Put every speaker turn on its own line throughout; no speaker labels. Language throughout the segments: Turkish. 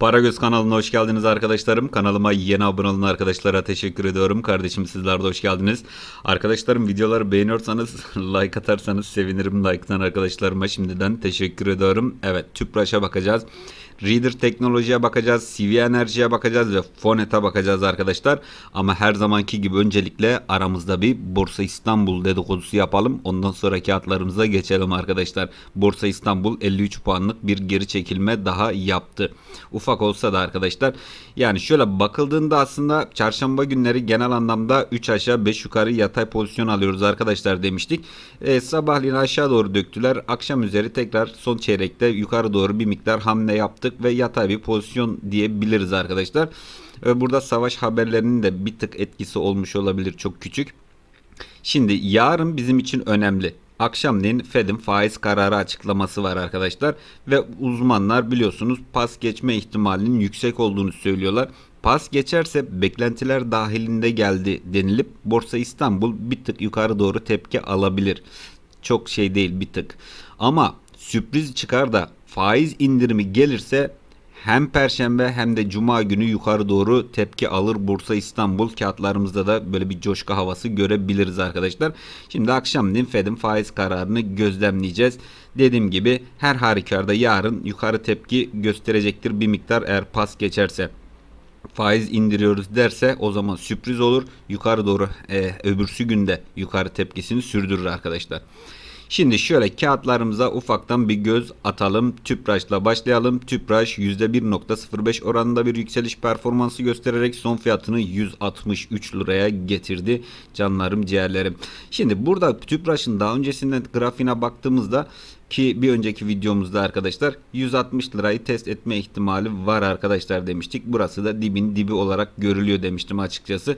Paragöz kanalına hoş geldiniz arkadaşlarım. Kanalıma yeni abone olan arkadaşlara teşekkür ediyorum. Kardeşim sizler de hoş geldiniz. Arkadaşlarım videoları beğeniyorsanız like atarsanız sevinirim. Like'tan arkadaşlarıma şimdiden teşekkür ediyorum. Evet Tüpraş'a bakacağız. Reader teknolojiye bakacağız, CV enerjiye bakacağız ve Fonet'e bakacağız arkadaşlar. Ama her zamanki gibi öncelikle aramızda bir Borsa İstanbul dedikodusu yapalım. Ondan sonra kağıtlarımıza geçelim arkadaşlar. Borsa İstanbul 53 puanlık bir geri çekilme daha yaptı. Ufak olsa da arkadaşlar yani şöyle bakıldığında aslında çarşamba günleri genel anlamda 3 aşağı 5 yukarı yatay pozisyon alıyoruz arkadaşlar demiştik. E, sabahleyin aşağı doğru döktüler. Akşam üzeri tekrar son çeyrekte yukarı doğru bir miktar hamle yaptık ve yatay bir pozisyon diyebiliriz arkadaşlar. E, burada savaş haberlerinin de bir tık etkisi olmuş olabilir çok küçük. Şimdi yarın bizim için önemli. Akşamleyin Fed'in faiz kararı açıklaması var arkadaşlar ve uzmanlar biliyorsunuz pas geçme ihtimalinin yüksek olduğunu söylüyorlar. Pas geçerse beklentiler dahilinde geldi denilip Borsa İstanbul bir tık yukarı doğru tepki alabilir. Çok şey değil bir tık. Ama sürpriz çıkar da faiz indirimi gelirse hem perşembe hem de cuma günü yukarı doğru tepki alır Bursa İstanbul kağıtlarımızda da böyle bir coşku havası görebiliriz arkadaşlar. Şimdi akşamleyin Fed'in faiz kararını gözlemleyeceğiz. Dediğim gibi her halükarda yarın yukarı tepki gösterecektir bir miktar eğer pas geçerse faiz indiriyoruz derse o zaman sürpriz olur. Yukarı doğru e, öbürsü günde yukarı tepkisini sürdürür arkadaşlar. Şimdi şöyle kağıtlarımıza ufaktan bir göz atalım. Tüpraş'la başlayalım. Tüpraş %1.05 oranında bir yükseliş performansı göstererek son fiyatını 163 liraya getirdi. Canlarım ciğerlerim. Şimdi burada Tüpraş'ın daha öncesinden grafiğine baktığımızda ki bir önceki videomuzda arkadaşlar 160 lirayı test etme ihtimali var arkadaşlar demiştik. Burası da dibin dibi olarak görülüyor demiştim açıkçası.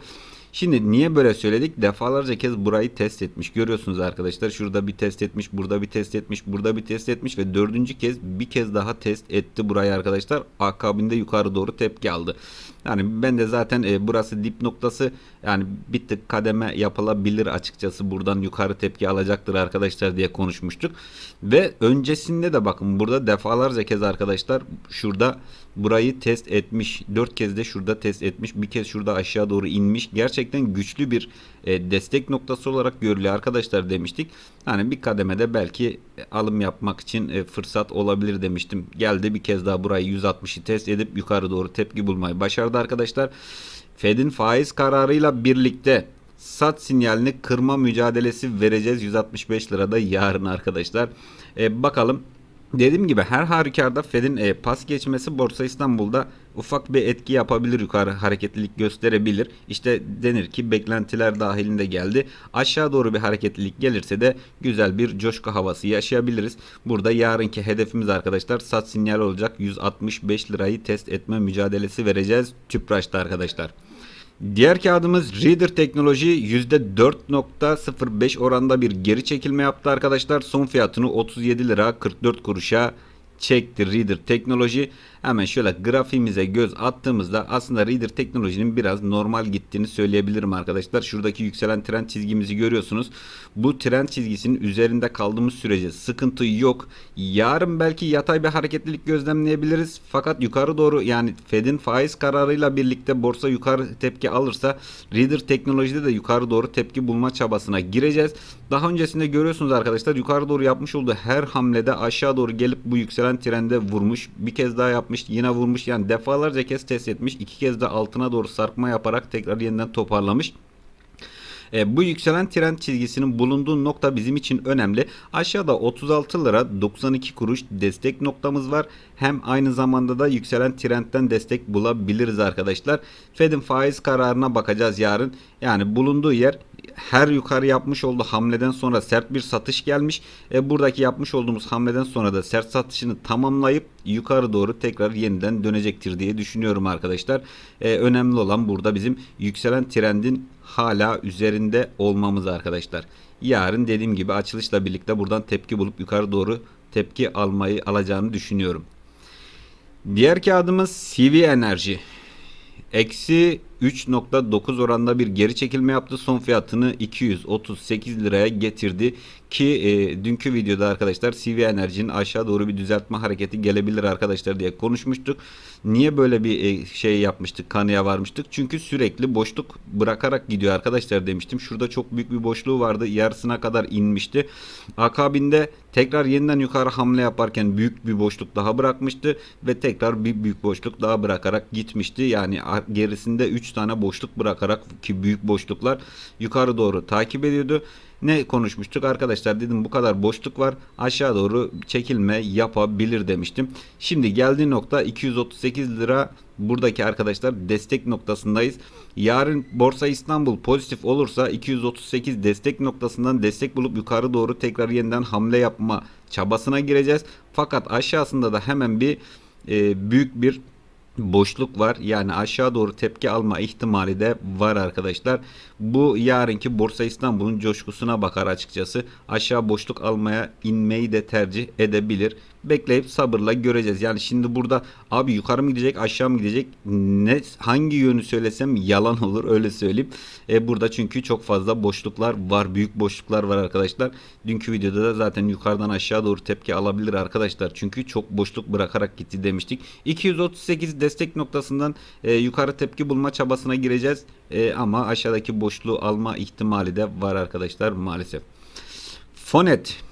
Şimdi niye böyle söyledik? Defalarca kez burayı test etmiş. Görüyorsunuz arkadaşlar. Şurada bir test etmiş, burada bir test etmiş, burada bir test etmiş ve dördüncü kez bir kez daha test etti burayı arkadaşlar. Akabinde yukarı doğru tepki aldı. Yani ben de zaten e, burası dip noktası yani bir tık kademe yapılabilir açıkçası buradan yukarı tepki alacaktır arkadaşlar diye konuşmuştuk. Ve öncesinde de bakın burada defalarca kez arkadaşlar şurada burayı test etmiş. Dört kez de şurada test etmiş. Bir kez şurada aşağı doğru inmiş. Gerçekten güçlü bir e, destek noktası olarak görülüyor arkadaşlar demiştik. Hani bir kademede belki alım yapmak için e, fırsat olabilir demiştim. Geldi bir kez daha burayı 160'ı test edip yukarı doğru tepki bulmayı başardı arkadaşlar. Fed'in faiz kararıyla birlikte sat sinyalini kırma mücadelesi vereceğiz 165 lirada yarın arkadaşlar. E, bakalım Dediğim gibi her halükarda Fed'in e, pas geçmesi Borsa İstanbul'da ufak bir etki yapabilir yukarı hareketlilik gösterebilir. İşte denir ki beklentiler dahilinde geldi. Aşağı doğru bir hareketlilik gelirse de güzel bir coşku havası yaşayabiliriz. Burada yarınki hedefimiz arkadaşlar sat sinyal olacak 165 lirayı test etme mücadelesi vereceğiz Tüpraş'ta arkadaşlar. Diğer kağıdımız Reader Teknoloji %4.05 oranda bir geri çekilme yaptı arkadaşlar. Son fiyatını 37 lira 44 kuruşa çekti Reader Teknoloji. Hemen şöyle grafiğimize göz attığımızda aslında Reader Teknoloji'nin biraz normal gittiğini söyleyebilirim arkadaşlar. Şuradaki yükselen trend çizgimizi görüyorsunuz. Bu trend çizgisinin üzerinde kaldığımız sürece sıkıntı yok. Yarın belki yatay bir hareketlilik gözlemleyebiliriz. Fakat yukarı doğru yani Fed'in faiz kararıyla birlikte borsa yukarı tepki alırsa Reader Teknoloji'de de yukarı doğru tepki bulma çabasına gireceğiz. Daha öncesinde görüyorsunuz arkadaşlar yukarı doğru yapmış olduğu her hamlede aşağı doğru gelip bu yükselen trende vurmuş. Bir kez daha yapmış yine vurmuş yani defalarca kez test etmiş. iki kez de altına doğru sarkma yaparak tekrar yeniden toparlamış. E, bu yükselen trend çizgisinin bulunduğu nokta bizim için önemli. Aşağıda 36 lira 92 kuruş destek noktamız var. Hem aynı zamanda da yükselen trendten destek bulabiliriz arkadaşlar. Fed'in faiz kararına bakacağız yarın. Yani bulunduğu yer her yukarı yapmış olduğu hamleden sonra sert bir satış gelmiş. E, buradaki yapmış olduğumuz hamleden sonra da sert satışını tamamlayıp yukarı doğru tekrar yeniden dönecektir diye düşünüyorum arkadaşlar. E, önemli olan burada bizim yükselen trendin hala üzerinde olmamız arkadaşlar. Yarın dediğim gibi açılışla birlikte buradan tepki bulup yukarı doğru tepki almayı alacağını düşünüyorum. Diğer kağıdımız CV Enerji. Eksi %3.9 oranında bir geri çekilme yaptı. Son fiyatını 238 liraya getirdi ki e, dünkü videoda arkadaşlar CV Enerji'nin aşağı doğru bir düzeltme hareketi gelebilir arkadaşlar diye konuşmuştuk. Niye böyle bir e, şey yapmıştık kanıya varmıştık? Çünkü sürekli boşluk bırakarak gidiyor arkadaşlar demiştim. Şurada çok büyük bir boşluğu vardı. Yarısına kadar inmişti. Akabinde tekrar yeniden yukarı hamle yaparken büyük bir boşluk daha bırakmıştı ve tekrar bir büyük boşluk daha bırakarak gitmişti. Yani gerisinde 3 tane boşluk bırakarak ki büyük boşluklar yukarı doğru takip ediyordu. Ne konuşmuştuk arkadaşlar dedim bu kadar boşluk var aşağı doğru çekilme yapabilir demiştim. Şimdi geldiği nokta 238 lira buradaki arkadaşlar destek noktasındayız. Yarın Borsa İstanbul pozitif olursa 238 destek noktasından destek bulup yukarı doğru tekrar yeniden hamle yapma çabasına gireceğiz. Fakat aşağısında da hemen bir e, büyük bir boşluk var. Yani aşağı doğru tepki alma ihtimali de var arkadaşlar. Bu yarınki Borsa İstanbul'un coşkusuna bakar açıkçası. Aşağı boşluk almaya inmeyi de tercih edebilir. Bekleyip sabırla göreceğiz. Yani şimdi burada abi yukarı mı gidecek aşağı mı gidecek ne hangi yönü söylesem yalan olur öyle söyleyeyim. E, burada çünkü çok fazla boşluklar var. Büyük boşluklar var arkadaşlar. Dünkü videoda da zaten yukarıdan aşağı doğru tepki alabilir arkadaşlar. Çünkü çok boşluk bırakarak gitti demiştik. 238 destek noktasından e, yukarı tepki bulma çabasına gireceğiz. E, ama aşağıdaki boşluğu alma ihtimali de var arkadaşlar maalesef. Fonet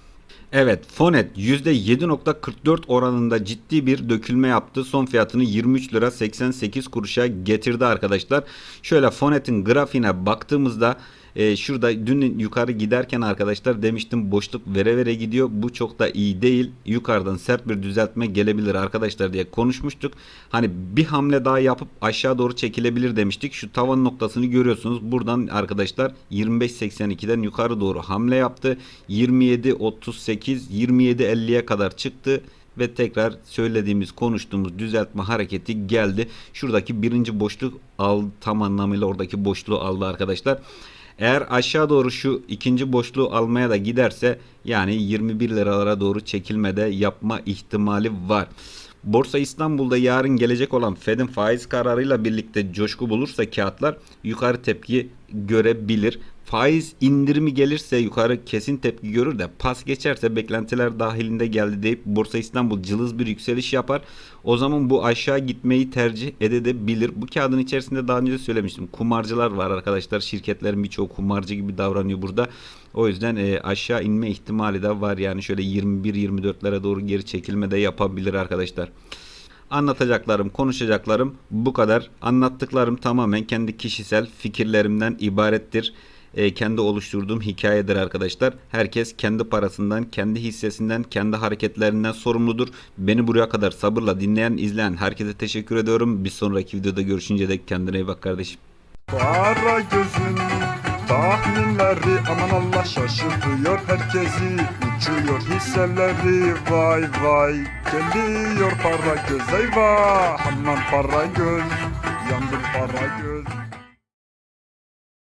Evet Fonet %7.44 oranında ciddi bir dökülme yaptı. Son fiyatını 23 lira 88 kuruşa getirdi arkadaşlar. Şöyle Fonet'in grafiğine baktığımızda e, şurada dün yukarı giderken arkadaşlar demiştim boşluk vere vere gidiyor. Bu çok da iyi değil. Yukarıdan sert bir düzeltme gelebilir arkadaşlar diye konuşmuştuk. Hani bir hamle daha yapıp aşağı doğru çekilebilir demiştik. Şu tavan noktasını görüyorsunuz. Buradan arkadaşlar 25.82'den yukarı doğru hamle yaptı. 27.38 27.50'ye kadar çıktı ve tekrar söylediğimiz konuştuğumuz düzeltme hareketi geldi. Şuradaki birinci boşluk al tam anlamıyla oradaki boşluğu aldı arkadaşlar. Eğer aşağı doğru şu ikinci boşluğu almaya da giderse yani 21 liralara doğru çekilmede yapma ihtimali var. Borsa İstanbul'da yarın gelecek olan Fed'in faiz kararıyla birlikte coşku bulursa kağıtlar yukarı tepki görebilir. Faiz indirimi gelirse yukarı kesin tepki görür de pas geçerse beklentiler dahilinde geldi deyip Borsa İstanbul cılız bir yükseliş yapar. O zaman bu aşağı gitmeyi tercih edebilir. Bu kağıdın içerisinde daha önce söylemiştim. Kumarcılar var arkadaşlar. Şirketlerin birçoğu kumarcı gibi davranıyor burada. O yüzden e, aşağı inme ihtimali de var. Yani şöyle 21-24'lere doğru geri çekilme de yapabilir arkadaşlar. Anlatacaklarım, konuşacaklarım bu kadar. Anlattıklarım tamamen kendi kişisel fikirlerimden ibarettir. E, kendi oluşturduğum hikayedir arkadaşlar. Herkes kendi parasından, kendi hissesinden, kendi hareketlerinden sorumludur. Beni buraya kadar sabırla dinleyen, izleyen herkese teşekkür ediyorum. Bir sonraki videoda görüşünce dek kendine iyi bak kardeşim.
Kara gözün tahminleri aman Allah şaşırtıyor herkesi Uçuyor hisseleri vay vay Geliyor para göz eyvah Aman para göz yandım para göz